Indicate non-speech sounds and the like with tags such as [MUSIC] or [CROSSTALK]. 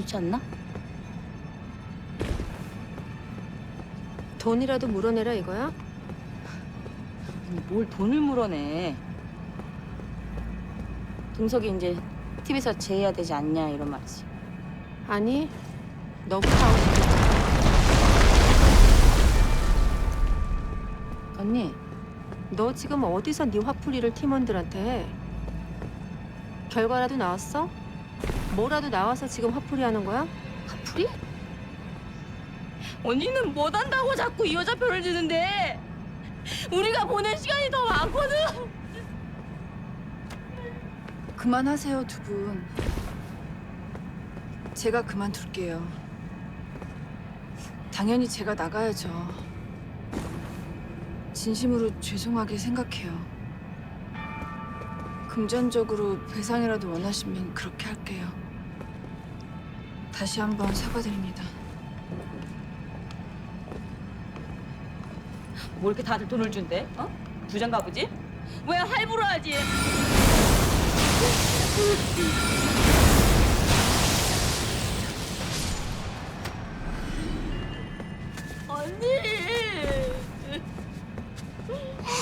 그렇지 않나? 돈이라도 물어내라 이거야? 아니, 뭘 돈을 물어내. 동석이 이제 TV에서 제해야 되지 않냐 이런 말이지. 아니, 너부터 하고 싶어. 언니, 너 지금 어디서 네 화풀이를 팀원들한테 해? 결과라도 나왔어? 뭐라도 나와서 지금 화풀이 하는 거야? 화풀이? 언니는 못 한다고 자꾸 이 여자 편을 드는데 우리가 보낸 시간이 더 많거든. 그만하세요, 두 분. 제가 그만둘게요. 당연히 제가 나가야죠. 진심으로 죄송하게 생각해요. 금전적으로 배상이라도 원하시면 그렇게 할게요. 다시 한번 사과드립니다. 뭐 이렇게 다들 돈을 준대? 어? 부장가 보지? 왜 할부로 하지? 언니. [LAUGHS] [LAUGHS] [LAUGHS]